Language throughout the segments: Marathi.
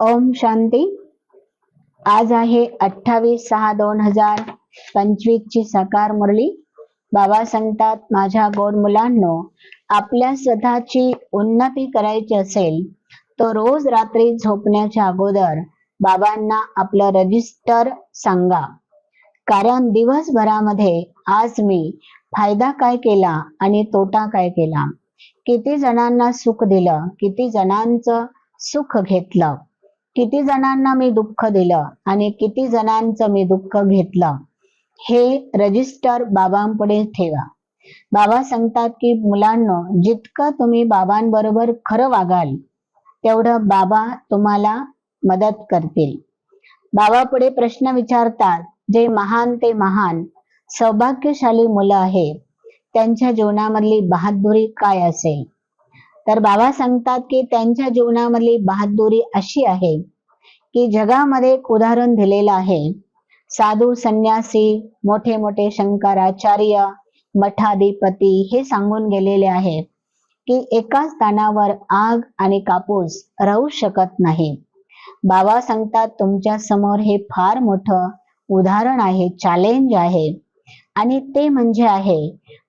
ओम शांती. आज आहे अठ्ठावीस सहा दोन हजार पंचवीस ची सकार मुरली. बाबा सांगतात माझ्या गोड मुलांनो आपल्या स्वतःची उन्नती करायची असेल तो रोज रात्री झोपण्याच्या अगोदर बाबांना आपलं रजिस्टर सांगा. कारण दिवसभरामध्ये आज मी फायदा काय केला आणि तोटा काय केला? किती जणांना सुख दिलं किती जणांचं सुख घेतलं? किती जणांना मी दुःख दिलं आणि किती जणांचं मी दुःख घेतलं हे रजिस्टर बाबांपुढे ठेवा. बाबा सांगतात की मुलांना जितकं तुम्ही बाबांबरोबर खरं वागाल तेवढं बाबा तुम्हाला मदत करतील. बाबा पुढे प्रश्न विचारतात जे महान ते महान सौभाग्यशाली मुलं आहेत त्यांच्या जीवनामधली बहादुरी काय असेल? तर बाबा सांगतात की त्यांच्या जीवनामधली बहादुरी अशी आहे की जगामध्ये एक उदाहरण दिलेलं आहे. साधू संन्यासी मोठे मोठे शंकराचार्य मठाधिपती हे सांगून गेलेले आहे की एका स्थानावर आग आणि कापूस राहू शकत नाही. बाबा सांगतात तुमच्यासमोर हे फार मोठं उदाहरण आहे चॅलेंज आहे. आणि ते म्हणजे आहे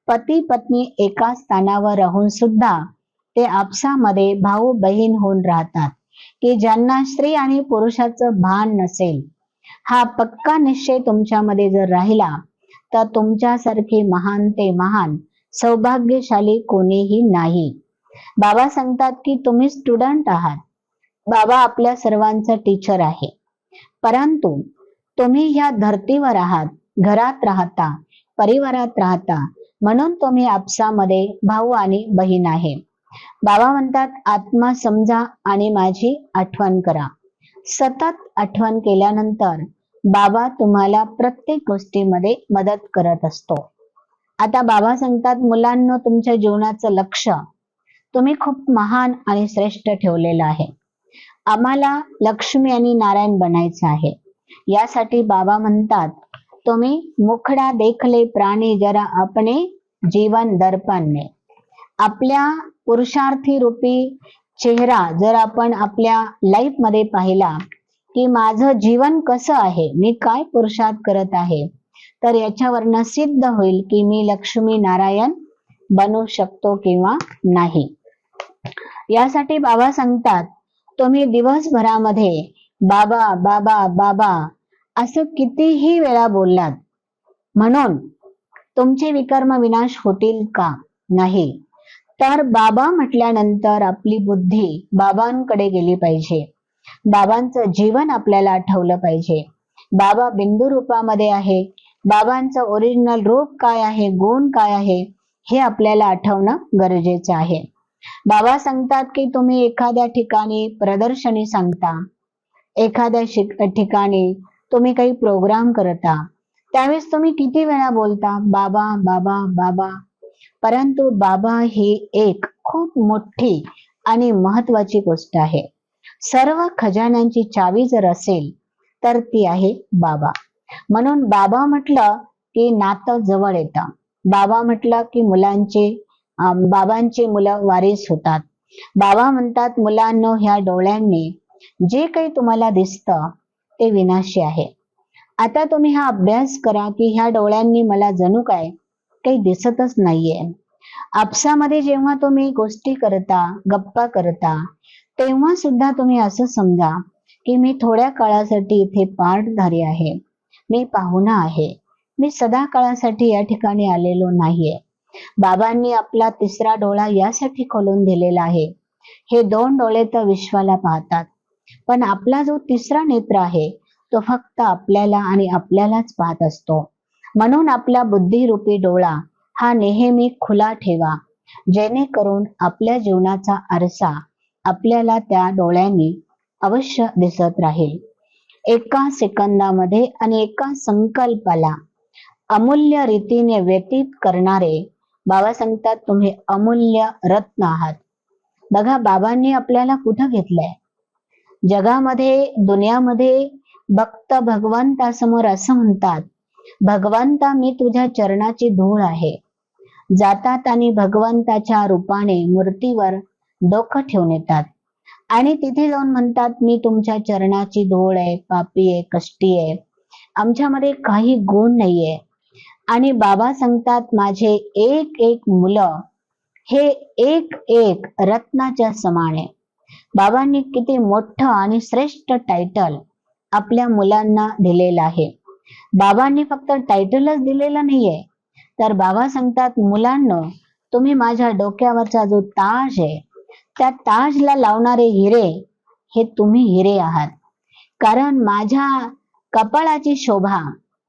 पती पत्नी एका स्थानावर राहून सुद्धा ते आपसामध्ये भाऊ बहीण होऊन राहतात की ज्यांना स्त्री आणि पुरुषाचं भान नसेल. हा पक्का निश्चय तुमच्यामध्ये जर राहिला तर तुमच्यासारखे महान ते महान सौभाग्यशाली कोणीही नाही. बाबा सांगतात की तुम्ही स्टुडंट आहात. बाबा आपल्या सर्वांचा टीचर आहे. परंतु तुम्ही ह्या धर्तीवर आहात घरात राहता परिवारात राहता म्हणून तुम्ही आपसामध्ये भाऊ आणि बहीण आहे. बाबा म्हणतात आत्मा समजा आणि माझी आठवण करा. सतत आठवण केल्यानंतर बाबा तुम्हाला प्रत्येक गोष्टीमध्ये मदत करत असतो. आता बाबा सांगतात मुलांना तुमच्या जीवनाचं लक्ष तुम्ही खूप महान आणि श्रेष्ठ ठेवलेलं आहे. आम्हाला लक्ष्मी आणि नारायण बनायचं आहे. यासाठी बाबा म्हणतात तुम्ही मुखडा देखले प्राणी जरा अपने जीवन दर्पण ने. आपल्या पुरुषार्थी रूपी चेहरा जर आपण आपल्या लाईफमध्ये पाहिला की माझं जीवन कसं आहे मी काय पुरुषार्थ करत आहे तर याच्यावरनं सिद्ध होईल की मी लक्ष्मी नारायण बनू शकतो किंवा नाही. यासाठी बाबा सांगतात तुम्ही दिवसभरामध्ये बाबा बाबा बाबा असं कितीही वेळा बोललात म्हणून तुमचे विकर्म विनाश होतील का? नाही. तर बाबा म्हटल्यानंतर आपली बुद्धी बाबांकडे गेली पाहिजे. बाबांचं जीवन आपल्याला आठवलं पाहिजे. बाबा बिंदू रूपामध्ये आहे. बाबांचं ओरिजिनल रूप काय आहे? गुण काय आहे? हे आपल्याला आठवणं गरजेचं आहे. बाबा सांगतात की तुम्ही एखाद्या ठिकाणी प्रदर्शनी सांगता. एखाद्या शिक ठिकाणी तुम्ही काही प्रोग्राम करता. त्यावेळेस तुम्ही किती वेळा बोलता? बाबा बाबा बाबा. परंतु बाबा ही एक खूप मोठी आणि महत्वाची गोष्ट आहे. सर्व खजान्यांची चावी जर असेल तर ती आहे बाबा. म्हणून बाबा म्हटलं की नातं जवळ येतं. बाबा म्हटलं की मुलांचे बाबांचे बाबांची मुलं वारीस होतात. बाबा म्हणतात मुलांनो ह्या डोळ्यांनी जे काही तुम्हाला दिसतं ते विनाशी आहे. आता तुम्ही हा अभ्यास करा की ह्या डोळ्यांनी मला जणू काय काही दिसतच नाहीये. आपसामध्ये जेव्हा तुम्ही गोष्टी करता गप्पा करता तेव्हा सुद्धा तुम्ही असं समजा की मी थोड्या काळासाठी इथे पाठधारी आहे. मी पाहुणा आहे. मी सदा काळासाठी या ठिकाणी आलेलो नाहीये. बाबांनी आपला तिसरा डोळा यासाठी खोलून दिलेला आहे. हे दोन डोळे तर विश्वाला पाहतात. पण आपला जो तिसरा नेत्र आहे तो फक्त आपल्याला आणि आपल्यालाच पाहत असतो. म्हणून आपला बुद्धिरूपी डोळा हा नेहमी खुला ठेवा. जेणेकरून आपल्या जीवनाचा आरसा आपल्याला त्या डोळ्यांनी अवश्य दिसत राहील. एका सेकंदामध्ये आणि एका संकल्पाला अमूल्य रीतीने व्यतीत करणारे बाबा सांगतात तुम्ही अमूल्य रत्न आहात. बघा बाबांनी आपल्याला कुठं घेतलंय? जगामध्ये दुनियामध्ये भक्त भगवंतासमोर असं म्हणतात भगवंता मी तुझ्या चरणाची धूळ आहे. जातात आणि भगवंताच्या रूपाने मूर्तीवर डोकं ठेवून येतात. आणि तिथे जाऊन म्हणतात मी तुमच्या चरणाची धूळ आहे पापी आहे कष्टी आहे. आमच्यामध्ये काही गुण नाहीये. आणि बाबा सांगतात माझे एक एक मुलं हे एक एक रत्नाच्या समान आहे. बाबांनी किती मोठं आणि श्रेष्ठ टायटल आपल्या मुलांना दिलेलं आहे. बाबांनी फक्त टायटलच दिलेलं नाहीये. तर बाबा सांगतात मुलांना तुम्ही माझ्या डोक्यावरचा जो ताज आहे त्या ताजला लावणारे हिरे हे तुम्ही हिरे आहात. कारण माझ्या कपाळाची शोभा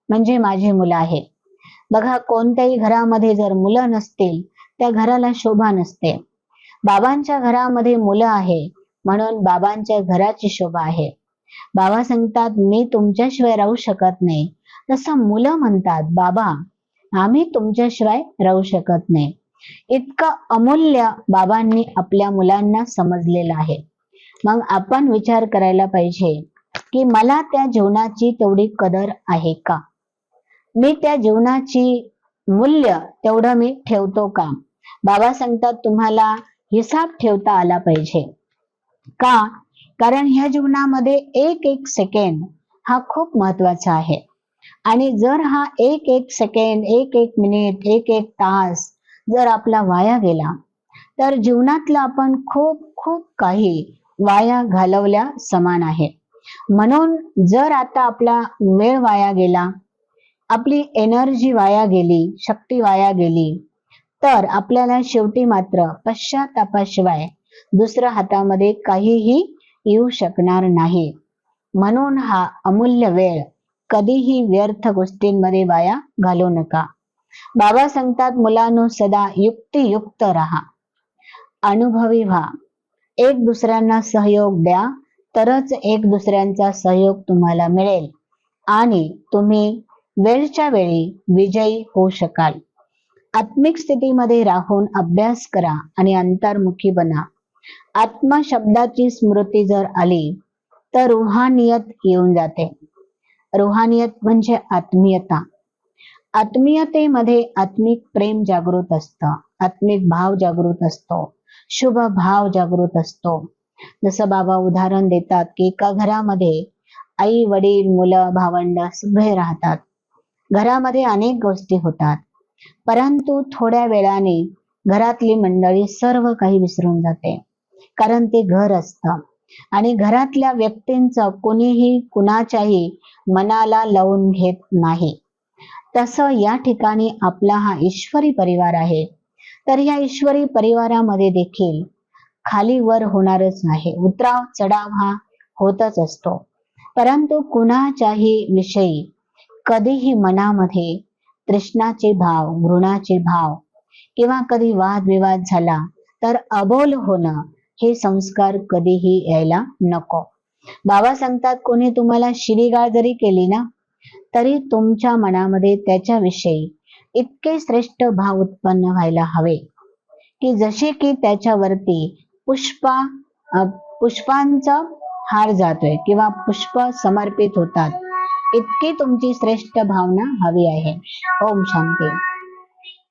म्हणजे माझी मुलं आहेत बघा कोणत्याही घरामध्ये जर मुलं नसतील त्या घराला शोभा नसते. बाबांच्या घरामध्ये मुलं आहे म्हणून बाबांच्या घराची शोभा आहे. बाबा सांगतात मी तुमच्याशिवाय राहू शकत नाही. तसं मुलं म्हणतात बाबा आम्ही तुमच्याशिवाय राहू शकत नाही. इतकं अमूल्य बाबांनी आपल्या मुलांना समजलेलं आहे. मग आपण विचार करायला पाहिजे की मला त्या जीवनाची तेवढी कदर आहे का? मी त्या जीवनाची मूल्य तेवढं मी ठेवतो का? बाबा सांगतात तुम्हाला हिसाब ठेवता आला पाहिजे. का? कारण ह्या जीवनामध्ये एक एक सेकंड हा खूप महत्त्वाचा आहे. आणि जर हा एक एक सेकंड एक एक मिनिट एक एक तास जर आपला वाया गेला तर जीवनातलं आपण खूप खूप काही वाया घालवल्या समान आहे. म्हणून जर आता आपला वेळ वाया गेला आपली एनर्जी वाया गेली शक्ती वाया गेली तर आपल्याला शेवटी मात्र पश्चातापाशिवाय दुसऱ्या हातामध्ये काहीही येऊ शकणार नाही. म्हणून हा अमूल्य वेळ कधीही व्यर्थ गोष्टींमध्ये वाया घालू नका. बाबा सांगतात मुलांनो सदा युक्तियुक्त राहा. अनुभवी व्हा. एक दुसऱ्यांना सहयोग द्या तरच एक दुसऱ्यांचा सहयोग तुम्हाला मिळेल. आणि तुम्ही वेळच्या वेळी विजयी होऊ शकाल. आत्मिक स्थितीमध्ये राहून अभ्यास करा आणि अंतर्मुखी बना. आत्मा शब्दाची स्मृती जर आली तर रुहानियत येऊन जाते. रुहानियत म्हणजे आत्मीयता. आत्मीयतेमध्ये आत्मिक प्रेम जागृत असतं आत्मिक भाव जागृत असतो शुभ भाव जागृत असतो. जसं बाबा उदाहरण देतात की एका घरामध्ये आई वडील मुलं भावंड सगळे राहतात. घरामध्ये अनेक गोष्टी होतात परंतु थोड्या वेळाने घरातली मंडळी सर्व काही विसरून जाते. कारण ते घर असतं. आणि घरातल्या व्यक्तींचं कोणीही कुणाच्याही मनाला लावून घेत नाही. तसं या ठिकाणी आपला हा ईश्वरी परिवार आहे. तर या ईश्वरी परिवारामध्ये देखील खाली वर होणारच नाही. उतराव चढाव हा होतच असतो. परंतु कुणाच्याही विषयी कधीही मनामध्ये तृष्णाचे भाव घृणाचे भाव किंवा कधी वादविवाद झाला तर अबोल होणं हे संस्कार कधीही यायला नको. बाबा सांगतात कोणी तुम्हाला शिरीगाळ जरी केली ना तरी तुमच्या मनामध्ये त्याच्याविषयी इतके श्रेष्ठ भाव उत्पन्न व्हायला हवे. की जसे की त्याच्यावरती पुष्पा पुष्पांचा हार जातोय किंवा पुष्प समर्पित होतात इतकी तुमची श्रेष्ठ भावना हवी आहे. ओम शांती.